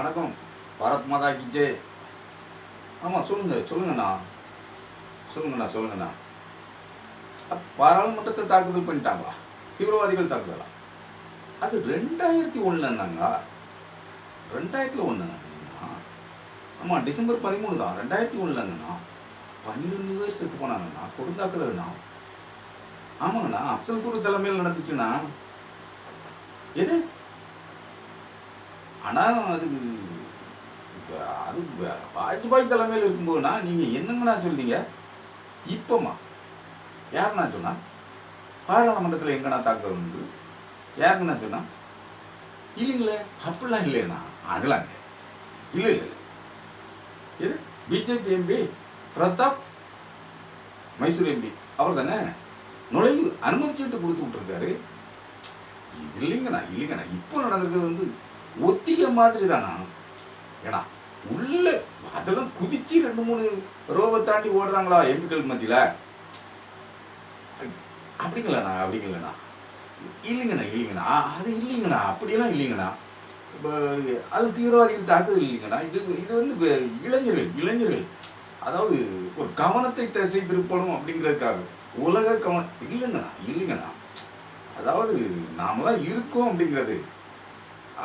வணக்கம். பாரத் மாதா கி ஜெய். ஆமாம் சொல்லுங்க சொல்லுங்கண்ணா. சொல்லுங்கண்ணா சொல்லுங்கண்ணா. பாராளுமன்றத்தை தாக்குதல் பண்ணிட்டாங்களா? தீவிரவாதிகள் தாக்குதலா? அது ரெண்டாயிரத்தி ஒன்றுனாங்க ரெண்டாயிரத்தில் ஒன்று ஆமாம் டிசம்பர் பதிமூணு தான். ரெண்டாயிரத்தி ஒன்றுலங்கண்ணா பன்னிரெண்டு பேர் செத்து போனாங்கண்ணா. கொடுந்தாக்குதல்ண்ணா ஆமாங்கண்ணா அப்சல் குரு தலைமையில் நடந்துச்சுண்ணா. எது? ஆனால் அது அது வாஜ்பாய் தலைமையில் இருக்கும்போதுண்ணா நீங்கள் என்னங்கண்ணா சொல்றீங்க? இப்போம்மா யாருண்ணா சொன்னால் பாராளுமன்றத்தில் எங்கண்ணா தாக்குதல் வந்து யாருங்கண்ணா சொன்னால் இல்லைங்களே அப்படிலாம் இல்லைண்ணா. அதெல்லாம் இல்லை. இல்லை இல்லை இது BJP MP Pratap? Mysore MP. அவர் தானே? நுழைவு அனுமதிச்சுட்டு கொடுத்து விட்டுருக்காரு. இது இல்லைங்கண்ணா இல்லைங்கண்ணா. இப்போ நடந்திருக்கிறது வந்து ஒத்திக மாதிரி தானா ஏன்னா உள்ள அதெல்லாம் குதிச்சு ரெண்டு மூணு ரோவை தாண்டி ஓடுறாங்களா எம்பிக்கள் மத்தியில? அப்படிங்களாண்ணா அப்படிங்களாண்ணா. இல்லைங்கண்ணா இல்லைங்கண்ணா அது இல்லைங்கண்ணா அப்படியெல்லாம் இல்லைங்கண்ணா. இப்போ அது தீவிரவாதிகள் தாக்குதல் இல்லைங்கண்ணா. இது இது வந்து இளைஞர்கள் இளைஞர்கள். அதாவது ஒரு கவனத்தை திசை திருப்பணும் அப்படிங்கிறதுக்காக. உலக கவனம் இல்லைங்கண்ணா இல்லைங்கண்ணா. அதாவது நாமெல்லாம் இருக்கோம் அப்படிங்கிறது.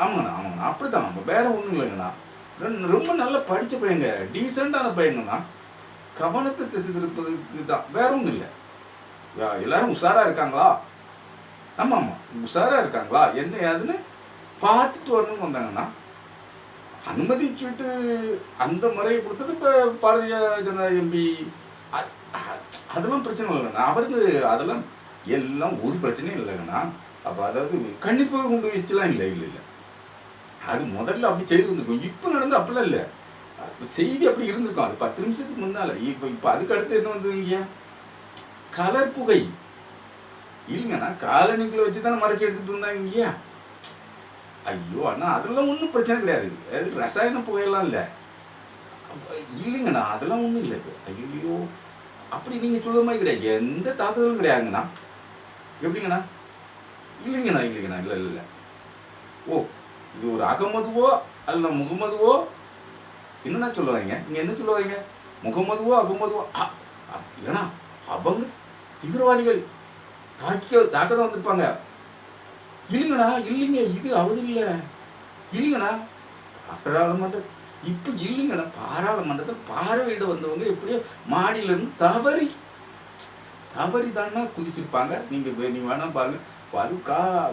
ஆமாங்கண்ணா ஆமாங்கண்ணா அப்படிதான் தான் வேற ஒன்றும் இல்லைங்கண்ணா. ரொம்ப நல்லா படித்த பையங்க. டீசெண்டான பையங்கண்ணா. கவனத்தை திசை திருப்பதுக்கு தான் வேற ஒன்றும் இல்லை. எல்லாரும் உஷாராக இருக்காங்களா? ஆமாம் ஆமாம் உஷாராக இருக்காங்களா? என்ன ஏதுன்னு பார்த்துட்டு வரணும்னு வந்தாங்கண்ணா. அனுமதிச்சுட்டு அந்த முறையை கொடுத்தது இப்போ பாரதிய ஜனதா எம்பி அதெல்லாம் பிரச்சனை இல்லைண்ணா அவருக்கு அதெல்லாம் எல்லாம் ஒரு பிரச்சனையும் இல்லைங்கண்ணா. அப்போ அதாவது கண்டிப்பாக கொண்டு வச்சுலாம் இல்லை இல்லை இல்லை. அது முதல்ல அப்படி செய்து இருந்திருக்கும் இப்போ நடந்து அப்படிலாம் இல்லை. செய்தி அப்படி இருந்திருக்கும். அது பத்து நிமிஷத்துக்கு முன்னால். இப்போ இப்போ அதுக்கு அடுத்து என்ன வந்ததுங்க கலர் புகை. இல்லைங்கண்ணா காலனிக்குள்ள வச்சு தானே மறைச்சி எடுத்துட்டு இருந்தாங்க ஐயா ஐயோ அண்ணா அதெல்லாம் ஒன்றும் பிரச்சனை கிடையாது. அது ரசாயன புகையெல்லாம் இல்லை. இல்லைங்கண்ணா அதெல்லாம் ஒன்றும் இல்லை ஐயோ அப்படி நீங்கள் சொல்லுற மாதிரி கிடையாது. எந்த தாக்குதலும் கிடையாதுங்கண்ணா. எப்படிங்கண்ணா? இல்லைங்கண்ணா இல்லைங்கண்ணா இல்லை இல்லை இல்லை. ஓ இது ஒரு அகமதுவோ அல்ல முகமதுவோ? என்ன சொல்லுவாங்க? நீங்கள் என்ன சொல்லுவாங்க? முகமதுவோ அகமதுவோ? அ- ஏன்னா அவங்க தீவிரவாதிகள். தாக்க தாக்க தான் வந்திருப்பாங்க. இல்லைங்கண்ணா இல்லைங்க இது அவது இல்லை இல்லைங்கண்ணா பாராளுமன்ற இப்போ இல்லைங்கண்ணா பாராளுமன்றத்தை பார்வையிட வந்தவங்க எப்படியோ மாடியிலேருந்து தவறி தவறி தானே குதிச்சிருப்பாங்க. நீங்கள் நீ வேணால் பாருங்க. அது கா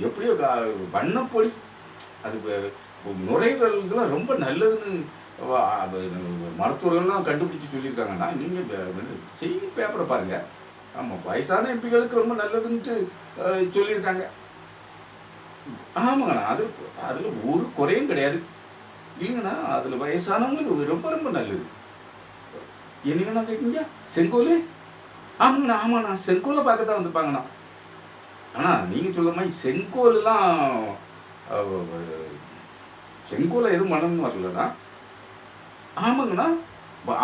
எப்படியோ கா வண்ணப்பொடி. அது வ- ரொம்ப நல்லதுன்னு மருத்துவர்கள்லாம் கண்டுபிடிச்சு சொல்லியிருக்காங்கன்னா நீங்கள் செய்தி பேப்பரை பாருங்க. ஆமாம் வயசான எம்பிகளுக்கு ரொம்ப நல்லதுன்ட்டு சொல்லியிருக்காங்க. ஆமாங்கண்ணா அது அதில் ஒரு குறையும் கிடையாது. இல்லைங்கண்ணா அதில் வயசானவங்களுக்கு ரொம்ப ரொம்ப நல்லது. என்னங்கண்ணா கேட்குங்க செங்கோல்? ஆமாங்கண்ணா ஆமாண்ணா செங்கோலை பார்க்க தான் வந்துப்பாங்கண்ணா. ஆனால் நீங்கள் சொல்ல மாதிரி செங்கோலெலாம் செங்கோலை எதுவும் மனம் வரலண்ணா ஆமாங்கண்ணா.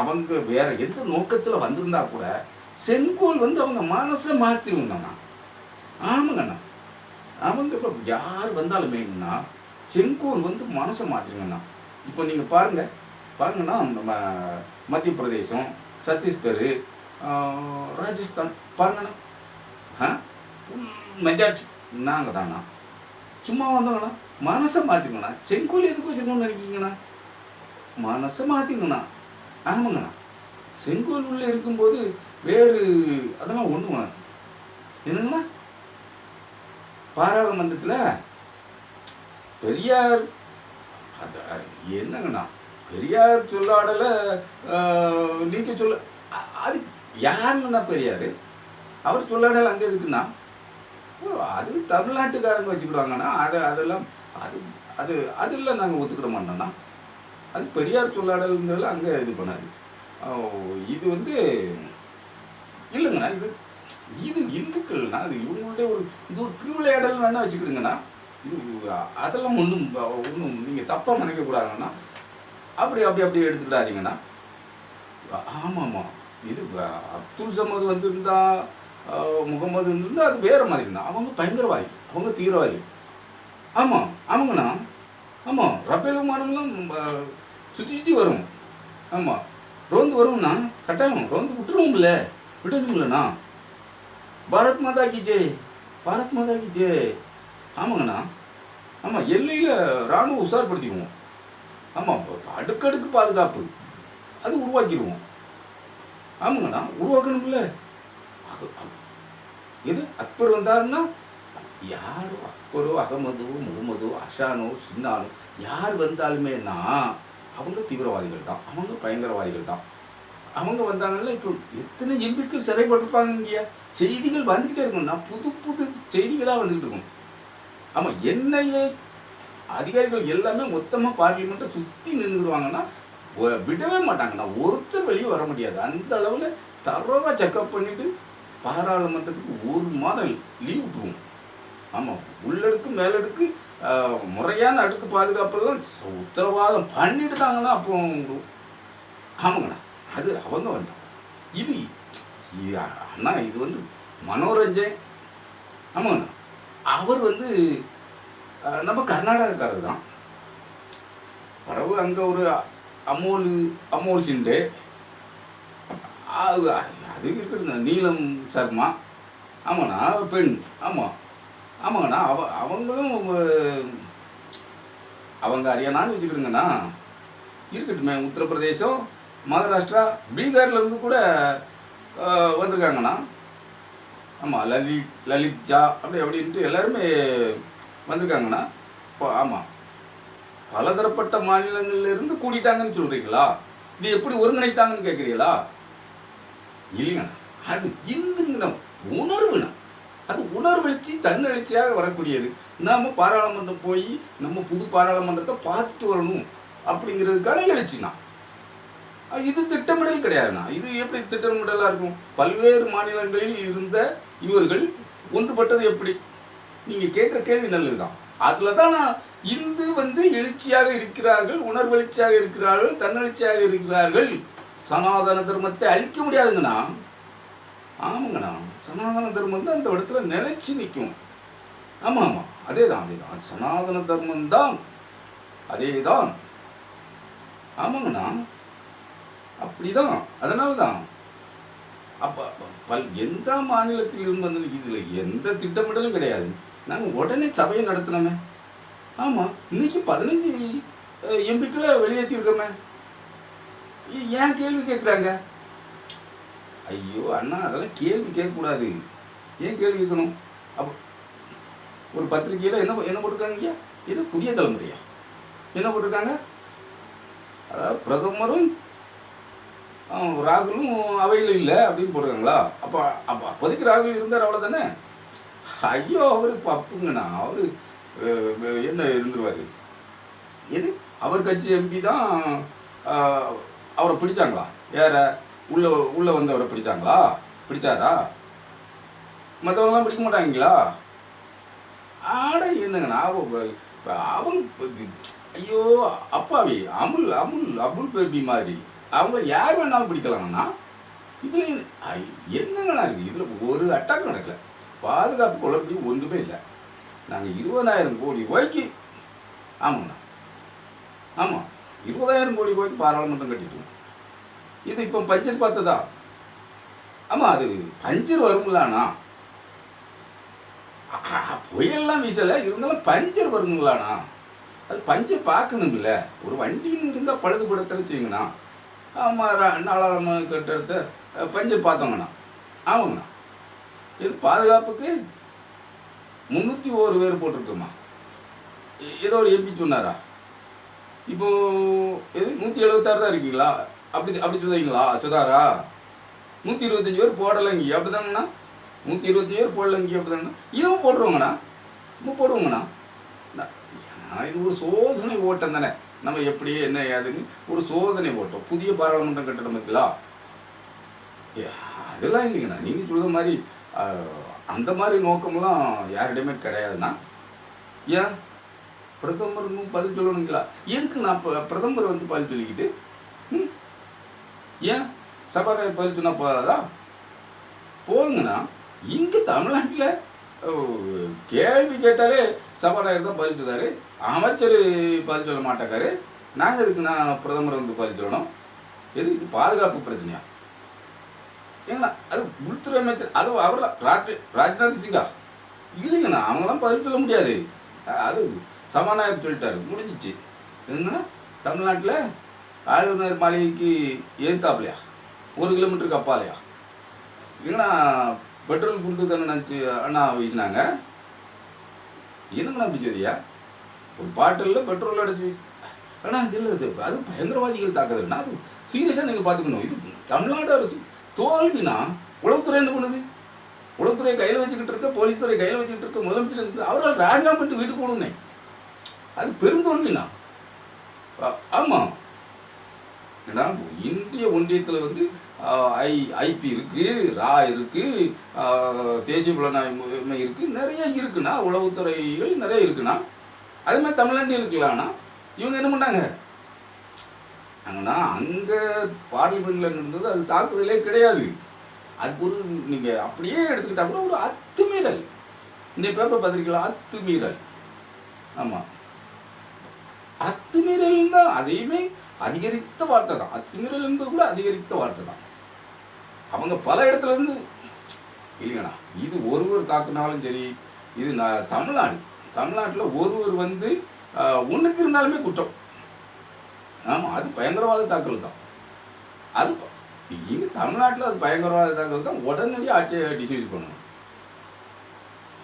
அவங்க வேற எந்த நோக்கத்தில் வந்திருந்தா கூட செங்கோல் வந்து அவங்க மனசை மாற்றிடுங்கண்ணா ஆமாங்கண்ணா. அவங்க இப்போ யார் வந்தாலுமேங்கண்ணா செங்கோல் வந்து மனசை மாற்றிடுங்கண்ணா இப்போ நீங்கள் பாருங்கள் பாருங்கண்ணா நம்ம மத்திய பிரதேசம் சத்தீஸ்கர் ராஜஸ்தான். பாருங்கண்ணா. ஆ? மெஜாரிட்டி நாங்கள் தாண்ணா சும்மா வந்தோங்கண்ணா மனசை மாற்றிக்கங்கண்ணா செங்கோல் எதுக்கு வச்சுக்கணும்னு நினைக்கிங்கண்ணா மனசை மாற்றிக்கங்கண்ணா ஆமாங்கண்ணா. செங்கோல் உள்ளே இருக்கும்போது வேறு அதெல்லாம் ஒன்றும் என்னங்கண்ணா? பாராளுமன்றத்தில் பெரியார் அது என்னங்கண்ணா? பெரியார் சொல்லாடலை நீக்க சொல்ல அது யாருங்கண்ணா பெரியார்? அவர் சொல்லாடல் அங்கே இருக்குண்ணா அது தமிழ்நாட்டுக்காரங்க வச்சுக்கிடுவாங்கண்ணா. அதை அதெல்லாம் அது அது அதெல்லாம் நாங்கள் ஒத்துக்கிட மாட்டோம்னா அது பெரியார் சொல்லாடல்ங்கிறதுல அங்கே இது பண்ணாது. இது வந்து இல்லைங்கண்ணா இது இது இந்துக்கள்னா அது இவங்களுடைய ஒரு இது ஒரு திருவிளையாடல் வேணால் வச்சுக்கிடுங்கண்ணா. இது அதெல்லாம் ஒன்றும் ஒன்றும் நீங்கள் தப்பாக நினைக்கக்கூடாதுங்கண்ணா. அப்படி அப்படி அப்படி எடுத்துக்கிடாதீங்கண்ணா. ஆமாம் ஆமாம் இது அப்துல் சமது வந்திருந்தா ஆஹ், முகமது இருந்திருந்தா அது வேற மாதிரிண்ணா அவங்க பயங்கரவாதி. அவங்க தீவிரவாதி. ஆமாம் ஆமாங்கண்ணா ஆமாம் ரபேல் விமானம்லாம் சுற்றி சுற்றி வரும். ஆமாம் ரோந்து வரும்ண்ணா. கட்டாயம். ரோந்து விட்டுருவோம்ல. விட்டுருங்களண்ணா பாரத் மாதா கி ஜெய். பாரத் மாதா கி ஜெய். ஆமாங்கண்ணா. ஆமாம் எல்லையில் இராணுவம் உஷார்படுத்திக்குவோம் ஆமாம் அடுக்கடுக்கு பாதுகாப்பு. அது உருவாக்கிடுவோம். ஆமாங்கண்ணா. உருவாக்கணும்ல. இது அக்பர் வந்தாருன்னா யாரோ அக்பரோ அகமதோ முகமதோ அஷானோ சின்னானோ யார் வந்தாலுமேனா அவங்க தீவிரவாதிகள் தான். அவங்க பயங்கரவாதிகள் தான். அவங்க வந்தாங்கல்ல இப்போ எத்தனை எம்பிக்கள் சிறைப்பட்டிருப்பாங்க இங்கேயா செய்திகள் வந்துக்கிட்டே இருக்கும்னா புது புது செய்திகளாக வந்துக்கிட்டு இருக்கும். ஆமாம் என்னையே அதிகாரிகள் எல்லாமே மொத்தமாக பார்லிமெண்ட்டை சுற்றி நின்றுடுவாங்கன்னா விடவே மாட்டாங்கண்ணா ஒருத்தர் வெளியே வர முடியாது. அந்த அளவில் தரோவாக செக்கப் பண்ணிவிட்டு பாராளுமன்றத்துக்கு ஒரு மாதம் லீவ் விட்டுருவோம் ஆமாம் உள்ளடுக்கு மேலடுக்கு முறையான அடுக்கு பாதுகாப்பெல்லாம் உத்தரவாதம் பண்ணிடுதாங்கன்னா அப்போ விடுவோம். ஆமாங்கண்ணா அது அவங்க வந்தாங்க இது இது அண்ணா இது வந்து மனோரஞ்சன் ஆமாங்கண்ணா அவர் வந்து நம்ம கர்நாடகக்காரர் தான் பிறகு அங்கே ஒரு அமோல் அமோல் சிண்டே அது அது இருக்குதுங்க நீலம் சர்மா. ஆமாண்ணா பெண். ஆமாம் ஆமாங்கண்ணா அவ அவங்களும் அவங்க ஹரியானான்னு வச்சுக்கிடுங்கண்ணா. இருக்கட்டுமே உத்தரப்பிரதேசம் மகாராஷ்டிரா பீகார்லேருந்து கூட வந்திருக்காங்கண்ணா. ஆமாம் லலித் லலித் ஜா அப்படி அப்படின்ட்டு எல்லாருமே வந்திருக்காங்கண்ணா. இப்போ ஆமாம் பலதரப்பட்ட மாநிலங்கள்லேருந்து கூட்டிட்டாங்கன்னு சொல்கிறீங்களா இது எப்படி ஒருங்கிணைத்தாங்கன்னு கேட்குறீங்களா இல்லைங்கண்ணா அது இந்துங்கண்ணா உணர்வுண்ணா. அது உணர்வெழுச்சி தன்னெழுச்சியாக வரக்கூடியது. நாம் பாராளுமன்றம் போய் நம்ம புது பாராளுமன்றத்தை பார்த்துட்டு வரணும் அப்படிங்கிறதுக்கான எழுச்சிண்ணா. இது திட்டமிடல் கிடையாதுண்ணா. இது எப்படி திட்டமிடலாக இருக்கும்? பல்வேறு மாநிலங்களில் இருந்த இவர்கள் ஒன்றுபட்டது எப்படி? நீங்கள் கேட்குற கேள்வி நல்லதுதான். அதில் தான் நான் இந்து வந்து எழுச்சியாக இருக்கிறார்கள் உணர்வெழுச்சியாக இருக்கிறார்கள் தன்னெழுச்சியாக இருக்கிறார்கள் சனாதன தர்மத்தை அழிக்க முடியாதுங்கண்ணா. ஆமாங்கண்ணா. சனாதன தர்மம் தான் அந்த இடத்துல நிலைச்சு நிற்கும். ஆமாம் ஆமாம் அதே தான் அதே தான் சனாதன தர்மம் தான். அதே தான் ஆமாங்கண்ணா. அப்படிதான். அதனால தான் அப்போ பல் எந்த மாநிலத்தில் இருந்து வந்து இதில் எந்த திட்டமிடலும் கிடையாது. நாங்கள் உடனே சபையை நடத்தினோமே. ஆமாம் இன்னைக்கு பதினஞ்சு எம்பிக்களை வெளியேற்றிருக்கோமே. ஏன் கேள்வி கேட்குறாங்க ஐயோ அண்ணா அதெல்லாம் கேள்வி கேட்கக்கூடாது. ஏன் கேள்வி கேட்கணும்? அப்போ ஒரு பத்திரிக்கையில் என்ன என்ன போட்டிருக்காங்க இது புதிய தலைமுறையா. என்ன போட்டிருக்காங்க? அதாவது பிரதமரும் ராகுலும் அவையில் இல்லை அப்படின்னு போட்டிருக்காங்களா? அப்போ அப்போ அப்போதைக்கு ராகுல் இருந்தார் அவ்வளோ தானே ஐயோ அவர் பப்புங்கண்ணா அவர் என்ன இருந்துருவார்? எது? அவர் கட்சி எம்பி தான் அவரை பிடிச்சாங்களா? யார உள்ள உள்ள வந்தவரை பிடிச்சாங்களா? பிடிச்சாரா? மற்றவங்களாம் பிடிக்க மாட்டாங்களா ஆட என்னங்கண்ணா அவ இப்ப அவங்க ஐயோ அப்பாவி அமுல் அமுல் அபுல் பேபி மாதிரி. அவங்க யார் வேணாலும் பிடிக்கலாங்கண்ணா. இதில் என்னங்கண்ணா இருக்குது இதில் ஒரு அட்டாக் நடக்கல. பாதுகாப்பு குழப்படி ஒன்றுமே இல்லை. நாங்கள் இருபதாயிரம் கோடி ரூபாய்க்கு ஆமாங்கண்ணா. ஆமாம் இருபதாயிரம் கோடி ரூபாய்க்கு பாராளுமன்றம் கட்டிட்டோம். இது இப்போ பஞ்சர் பார்த்ததா? ஆமாம் அது பஞ்சர் வருங்களாண்ணா புயல்லாம் வீசலை இருந்தாலும் பஞ்சர் வருங்களாண்ணா அது பஞ்சர் பார்க்கணும்ல. ஒரு வண்டின்னு இருந்தால் பழுதுபடுத்துற வச்சுங்கண்ணா ஆமாம் நாலாயிரம் கட்டடத்தை பஞ்சர் பார்த்தோங்கண்ணா. ஆமாங்கண்ணா. இது பாதுகாப்புக்கு முந்நூற்றி ஒரு பேர் போட்டிருக்கோம்மா. ஏதோ ஒரு எம்பி சொன்னாரா? இப்போ எது? நூற்றி எழுபத்தாறு தான் இருக்கீங்களா? அப்படி அப்படி சொல்லுவீங்களா சொதாரா? நூற்றி இருபத்தஞ்சி பேர் போடலைங்க அப்படி தானேண்ணா நூற்றி இருபத்தஞ்சி பேர் போடலைங்க அப்படி தாங்கண்ணா இதுவும் போட்டுருவோங்கண்ணா? நம்ம போடுவோங்கண்ணா? இது ஒரு சோதனை ஓட்டம் தானே. நம்ம எப்படி என்ன ஏதுன்னு ஒரு சோதனை ஓட்டம். புதிய பாராளுமன்றம் கட்டணம் இருக்குல்லா? ஏ, அதெல்லாம் இல்லைங்கண்ணா. நீங்கள் சொல்கிற மாதிரி அந்த மாதிரி நோக்கம்லாம் யாரிடையுமே கிடையாதுண்ணா. ஏன்? பிரதமருக்கும் பதில் சொல்லணுங்களா? எதுக்கு நான் இப்போ பிரதமர் வந்து பதில் சொல்லிக்கிட்டு? ம்? ஏன்? சபாநாயகர் பதில் சொன்னால் போதாதா? போதுங்கண்ணா. இங்கே தமிழ்நாட்டில் கேள்வி கேட்டாலே சபாநாயகர் தான் பதில் சொல்றாரு. அமைச்சர் பதில் சொல்ல மாட்டேக்காரு. நாங்கள் இதுக்கு நான் பிரதமர் வந்து பதில் சொல்லணும்? எது இது பாதுகாப்பு பிரச்சனையா? ஏங்கண்ணா அது உள்துறை அமைச்சர் அது அவர் ராஜ் ராஜ்நாத் சிங்கா? இல்லைங்கண்ணா அவங்களாம் பதில் சொல்ல முடியாது. அது சபாநாயகர் சொல்லிட்டாரு. முடிஞ்சிச்சு. என்னன்னா தமிழ்நாட்டில் ஆளுநர் மாளிகைக்கு எதிர்த்தாப்லையா ஒரு கிலோமீட்டருக்கு அப்பாலையா? ஏன்னா பெட்ரோல் குண்டு தானே நினச்சி அண்ணா வீசினாங்க? என்னங்கண்ணா அப்படி சரியா ஒரு பாட்டிலில் பெட்ரோல் அடைச்சி ஆனால் அது இல்லை அது அது பயங்கரவாதிகள் தாக்குதல்னா அது? சீரியஸாக நீங்கள் பார்த்துக்கணும் இது தமிழ்நாடு அரசு தோல்வினா உளவுத்துறை என்ன பண்ணுது? உளவுத்துறை கையில் வச்சுக்கிட்டு இருக்க போலீஸ் துறை கையில் வச்சுக்கிட்டு இருக்க முதலமைச்சர் இருக்கு அவரால் ராஜினாமா பண்ணிட்டு வீட்டுக்கு போகணுன்னே அது பெருந்தோல்வினா. ஆமாம் ஏன்னா இந்திய ஒன்றியத்தில் வந்து ஐ ஐபி இருக்குது ரா இருக்கு தேசிய புலனாய்வு இருக்குது நிறைய இருக்குண்ணா உளவுத்துறைகள் நிறைய இருக்குண்ணா. அதே மாதிரி தமிழ்நாட்டில் இருக்கலாம்னா இவங்க என்ன பண்ணாங்க? ஆனால் அங்கே பார்லிமெண்ட்டில் இருந்தது அது தாக்குதலே கிடையாது. அது ஒரு நீங்கள் அப்படியே எடுத்துக்கிட்டா கூட ஒரு அத்துமீறல். இந்த பேப்பர் பார்த்துருக்கீங்களா? அத்துமீறல். ஆமாம் அத்துமீறல் தான் அதையுமே அதிகரித்த வார்த்தை தான். அத்துமீறல் என்பது கூட அதிகரித்த வார்த்தை தான். அவங்க பல இடத்துல இருந்து இல்லைங்கண்ணா இது ஒருவர் தாக்குனாலும் சரி இது நான் தமிழ்நாடு. தமிழ்நாட்டில் ஒருவர் வந்து ஒன்றுக்கு இருந்தாலுமே குற்றம். ஆமாம் அது பயங்கரவாத தாக்கல் தான். அது இங்கே தமிழ்நாட்டில் அது பயங்கரவாத தாக்கல் தான். உடனடியாக ஆட்சியை டிசைட் பண்ணணும்.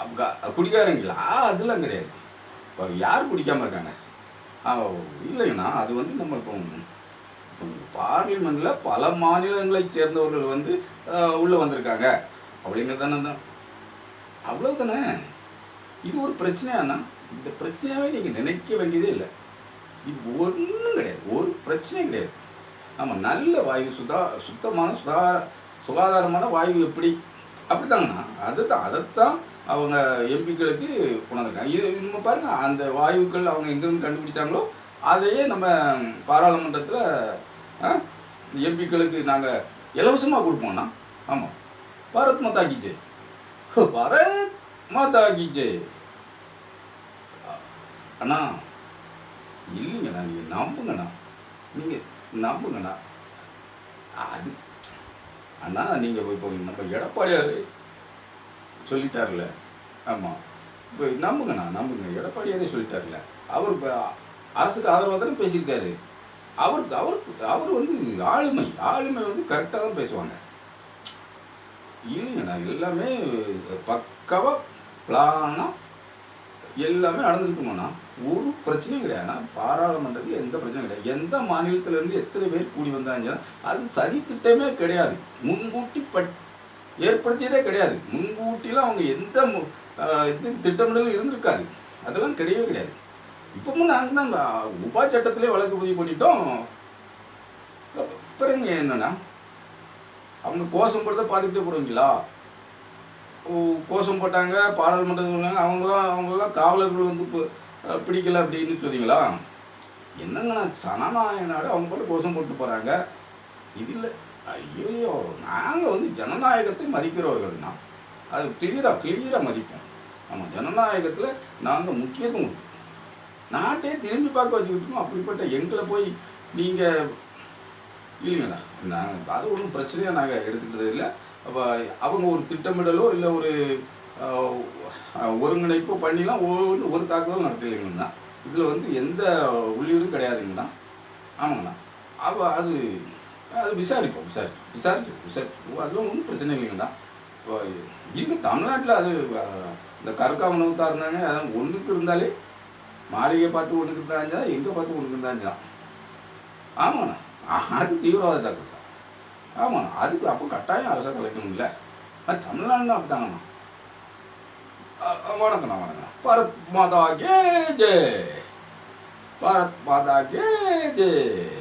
அப்போ குடிக்காரங்களா அதெல்லாம் கிடையாது. இப்போ யார் குடிக்காமல் இருக்காங்க? இல்லைங்கண்ணா. அது வந்து நம்ம இப்போ இப்போ பார்லிமெண்ட்டில் பல மாநிலங்களைச் சேர்ந்தவர்கள் வந்து உள்ளே வந்திருக்காங்க. அப்படிங்கிறது தானே தான் அவ்வளோ தானே இது ஒரு பிரச்சனையாண்ணா. இந்த பிரச்சனையாகவே நீங்கள் நினைக்க வேண்டியதே இல்லை. இது ஒன்றும் கிடையாது. ஒரு பிரச்சனையும் கிடையாது. ஆமாம் நல்ல வாயு சுதா சுத்தமான சுதா சுகாதாரமான வாயு எப்படி? அப்படித்தாங்கண்ணா அதுதான் அதைத்தான் அவங்க எம்பிக்களுக்கு உணர்ந்திருக்காங்க இது நம்ம பாருங்கள் அந்த வாயுக்கள் அவங்க எங்கேருந்து கண்டுபிடிச்சாங்களோ அதையே நம்ம பாராளுமன்றத்தில் எம்பிக்களுக்கு நாங்கள் இலவசமாக கொடுப்போம்ண்ணா ஆமாம் பாரத் மாதா கி ஜெய். பாரத் மாதா கி ஜெய். அண்ணா இல்லைங்கண்ணா நீங்கள் நம்புங்கண்ணா. நீங்கள் நம்புங்கண்ணா. அது அண்ணா நீங்கள் இப்போ நம்ம எடப்பாடியார் சொல்லிட்டார்ல. ஆமாம் இப்போ நம்புங்கண்ணா நம்புங்க. எடப்பாடியாரே சொல்லிட்டார்ல. அவர் இப்போ அரசுக்கு ஆதரவாக தானே பேசியிருக்காரு. அவருக்கு அவருக்கு அவர் வந்து ஆளுமை ஆளுமை வந்து கரெக்டாக தான் பேசுவாங்க. இல்லைங்கண்ணா எல்லாமே பக்காவாக பிளானாக எல்லாமே நடந்துக்கிட்டோம்னா ஒரு பிரச்சனையும் கிடையாதுண்ணா பாராளுமன்றத்துக்கு எந்த பிரச்சனையும் கிடையாது. எந்த மாநிலத்திலேருந்து எத்தனை பேர் கூடி வந்தாங்க அது சரி திட்டமே கிடையாது. முன்கூட்டி பட் ஏற்படுத்தியதே கிடையாது. முன்கூட்டிலாம் அவங்க எந்த மு- இது திட்டமிடலும் இருந்திருக்காது. அதெல்லாம் கிடையவே கிடையாது. இப்பவும் நாங்கள் தான் உபா சட்டத்திலே வழக்கு பதிவு பண்ணிட்டோம். அப்ப- பிறகு என்னன்னா அவங்க கோஷம் போடுறத பார்த்துக்கிட்டே போடுவீங்களா? ஓ, கோஷம் போட்டாங்க பாராளுமன்றத்தில் சொன்னாங்க அவங்களாம் அவங்களாம் காவலர்கள் வந்து இப்போ பிடிக்கல அப்படின்னு சொன்னீங்களா என்னங்கண்ணா சனநாயக நாடு அவங்க போட்டு கோஷம் போட்டு போகிறாங்க இது இல்லை. ஐயோ நாங்கள் வந்து ஜனநாயகத்தை மதிக்கிறவர்கள்னா அது கிளியராக கிளியராக மதிப்போம். ஆமாம் ஜனநாயகத்தில் நாங்கள் முக்கியத்துவம் கொடுப்போம் நாட்டே திரும்பி பார்க்க வச்சுக்கிட்டோம் அப்படிப்பட்ட எங்களை போய் நீங்கள் இல்லைங்கண்ணா நாங்கள் அது ஒன்றும் பிரச்சனையாக நாங்கள் எடுத்துக்கிட்டது இல்லை. அப்போ அவங்க ஒரு திட்டமிடலோ இல்லை ஒரு ஒருங்கிணைப்போ பண்ணிலாம் ஒரு ஒரு தாக்குதல் நடத்தலைங்கண்ணா இதில் வந்து எந்த உள்ளீடும் கிடையாதுங்கண்ணா ஆமாங்கண்ணா அப்போ அது அது விசாரிப்போம் விசாரிப்போம் விசாரிச்சு விசாரிச்சு அதெல்லாம் ஒன்றும் பிரச்சனை இல்லைங்கண்ணா இங்கே தமிழ்நாட்டில் அது இந்த கற்கா உணவுத்தா இருந்தாங்க அதான் ஒன்றுக்கு இருந்தாலே மாளிகை பார்த்து ஒன்றுக்கு இருந்தாஞ்சா எங்கே பார்த்து ஒன்றுக்கு இருந்தாஞ்சா ஆமாண்ணா அது தீவிரவாத தாக்குதல் தான் ஆமாண்ணா அதுக்கு அப்போ கட்டாயம் அரசாங்கம் கலைக்கணும்ல அது தமிழ்நாடுனா அப்படித்தாங்கண்ணா வணக்கண்ணா வணக்கண்ணா பாரத் மாதா கே ஜெய் பாரத் மாதா கே ஜெய்